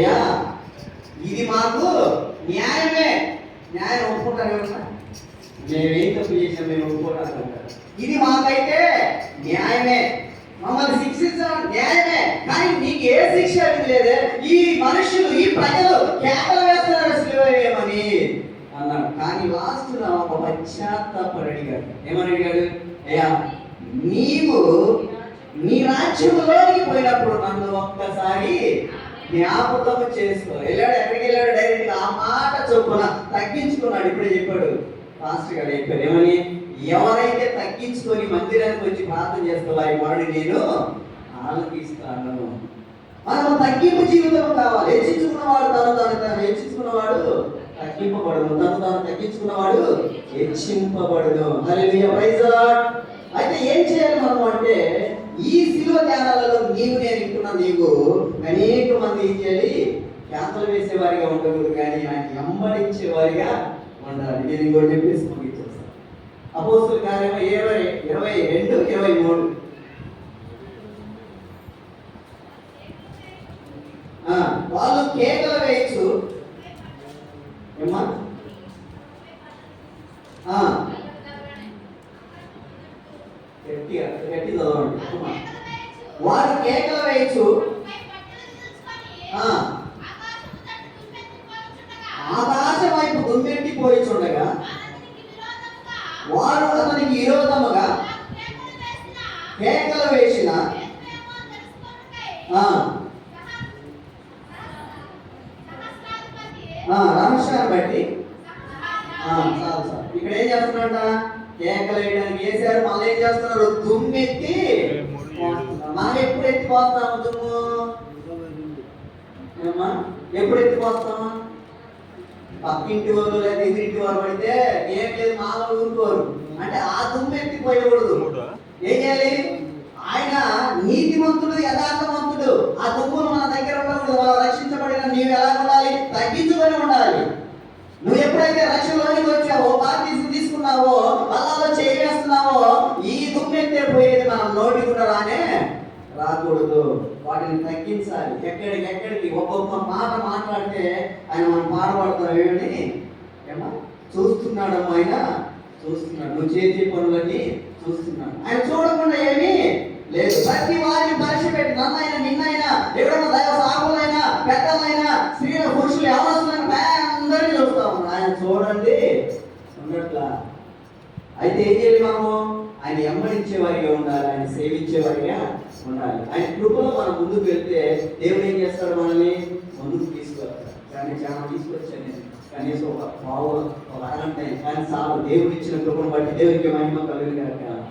అయ్యా ఇది మాకు న్యాయమే. న్యాయం ఒప్పుకుంటారు ఎవరన్నా మేమేం తప్పు చేసాం మేము ఒప్పుకోవడానికి. ఇది మాకైతే న్యాయమే. మమ్మల్ని శిక్షించడం న్యాయమే. కానీ నీకు ఏ శిక్ష లేదే. ఈ మనుషులు ఈ ప్రజలు కేకలు వేస్తున్నారు సిలువేయమని అన్నాడు. కానీ లాస్ట్ ఒక పశ్చాత్తాపడి అడిగాడు ఏమని అడిగాడు అయ్యా నీవు నీ రాజ్యంలోకి పోయినప్పుడు నన్ను ఒక్కసారి జ్ఞాపకం చేసుకో. వెళ్ళాడు ఎక్కడికి వెళ్ళాడు? డైరెక్ట్ ఆ మాట చొప్పున తగ్గించుకున్నాడు. ఇప్పుడే చెప్పాడు పాస్టర్ గారు చెప్పాడు ఏమని? ఎవరైతే తగ్గించుకొని మందిరానికి వచ్చి ప్రార్థన చేస్తావో ఈ వాడు నేను ఆలోచిస్తాను మనం తగ్గింపు జీవితం కావాలి. హెచ్చించుకున్నవాడు తను తను తను హెచ్చించుకున్నవాడు తగ్గింపబడును. తను తాను తగ్గించుకున్నవాడు హెచ్చింపబడును. హల్లెలూయా ప్రైజ్ అయితే ఏం చేయాలి మనం అంటే ఈ శిలువ ధ్యానాలలో నీవు నేను ఇంటున్నా నీకు అనేక మంది ఏం చేయాలి? యాత్రలు వేసేవారిగా ఉండకూడదు కానీ ఆయన వెంబడించేవారిగా ఉండాలి. నేను ఇంకోటి చెప్పేసి ముగించేస్తాను అపోస్తుల కార్యం ఇరవై ఇరవై రెండు ఇరవై మూడు. వాళ్ళు కేకలు వేయచ్చు. ఏమ్మా? గట్టిగా గట్టి చదవండి. వారు కేకలు వేయచ్చు. ఆకాశ వైపు గుమ్మెట్టిపోయి చూడగా వారు అతనికి విరోధముగా కేకలు వేసిన రహస్యాన్ని బట్టి. ఇక్కడ ఏం చేస్తున్నారంట కేకలు వేయడానికి వేసారు మళ్ళీ ఏం చేస్తున్నారు? దుమ్మెత్తి. మనం ఎప్పుడు ఎత్తి పోస్తాము దుమ్ము ఎప్పుడు ఎత్తి పోస్తాము పక్కింటి వాళ్ళు లేదా ఎదురింటి వారు పడితే ఏం లేదు మామూలు ఊరుకోరు. అంటే ఆ దుమ్ము ఎత్తిపోయకూడదు. ఏం చేయాలి? ఆయన నీతిమంతుడు యథార్థవంతుడు. ఆ దుమ్మును మన దగ్గర ఉండకూడదు మనం రక్షించబడిన నీవు ఎలా ఉండాలి? తగ్గించుకొని ఉండాలి. నువ్వు ఎప్పుడైతే రక్షణలోనికి రాకూడదు వాటిని తగ్గించాలి. ఎక్కడికి ఎక్కడికి ఒక్కొక్క మాట మాట్లాడితే ఆయన మనం పాడబడతాం ఏమని ఏమా ఆయన? చూస్తున్నాడు. నువ్వు చేసే పనులన్నీ చూస్తున్నాడు. ఆయన చూడకుండా ఏమీ లేదు. ప్రతి వారిని పరీక్ష పెట్టి నన్నైనా నిన్నైనా ఎవరైనా దైవ సాగులైనా పెద్దలైనా స్త్రీల పురుషులు ఎవరైనా అందరినీ చూస్తా ఉన్నారు. ఆయన చూడండి ఉన్నట్లా అయితే ఏం చేయాలి మనము? ఆయన వెంబడించే వారిగా ఉండాలి. ఆయన సేవించే వారిగా ఉండాలి. ఆయన కృపలో మనం ముందుకు వెళ్తే దేవుడు ఏం చేస్తాడు మనల్ని ముందుకు తీసుకువెళ్తాడు. కానీ చాలా తీసుకొచ్చాను నేను. కనీసం ఒక పావు ఒక అరగంట కానీ చాలు. దేవుడు ఇచ్చిన కృపను బట్టి దేవునికి మహిమ కలుగు కనుక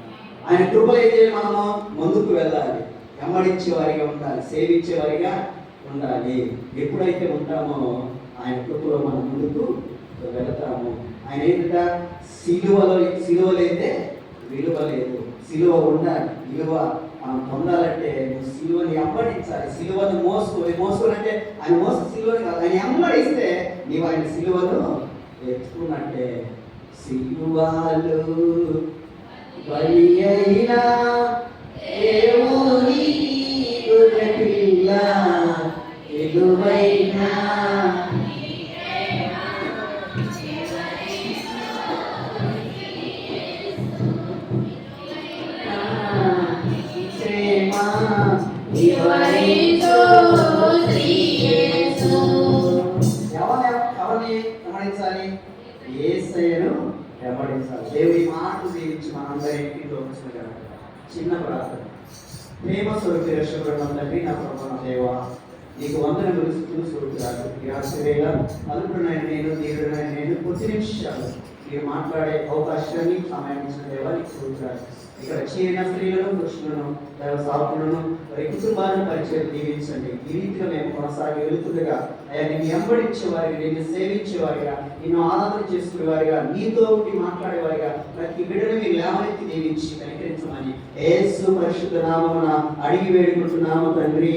ఆయన కృప అయితే మనము? ముందుకు వెళ్ళాలి. వెంబడించే వారిగా ఉండాలి. సేవించే వారిగా ఉండాలి. ఎప్పుడైతే ఉంటామో ఆయన కృపలో మనం ముందుకు వెళతాము. ఆయన ఏంటంట? సిలువలో సిలువలైతే విలువ లేదు. సిలువ ఉండాలి. విలువ మనం పొందాలంటే నువ్వు సిలువని ఎంబడించాలి సిలువను మోసుకో మోసుకోవాలంటే ఆయన మోస సిలువని కాదు. ఆయన ఎంబడిస్తే నీవు ఆయన సిలువను ఎత్తుకున్నట్టే. సిలువాలు బలి అయినా దేవుని ఎవరిని ఎవరిని ఏసయ్యను వెంబడించాలి దేవుడి మాటలు దీవించి మనందరికీ తోచిన చిన్న ప్రార్థన. ప్రేమ స్వరూపి రక్షకుడు తండ్రి నా ప్రభు దేవ నీకు వందనములు స్థుతులు స్వరూపురాలు ఈ అల్పుడునైన నేను దేవుడునైన నేను కొద్ది నిమిషాలు మీరు మాట్లాడే అవకాశాన్ని సమయం ఇచ్చిన దేవానికి స్వరూపురాలు ఇక్కడ చేరిన స్త్రీలను పురుషులను దైవ సాకులను వారి కుటుంబాలను పరిచయం దీవించండి. ఈ రీతిలో మేము కొనసాగి వెళుతుండగా అయ్యా నేను వెంబడించే వారిగా నిన్ను సేవించే వారిగా నిన్ను ఆరాధన చేసుకునే వారిగా నీతో ఉండి మాట్లాడే వారిగా ప్రతి బిడ్డను మీరు లేవనెత్తి దీవించి కనికరించమని ఏసు పరిశుద్ధ నామమున అడిగి వేడుకుంటున్నాము తండ్రి.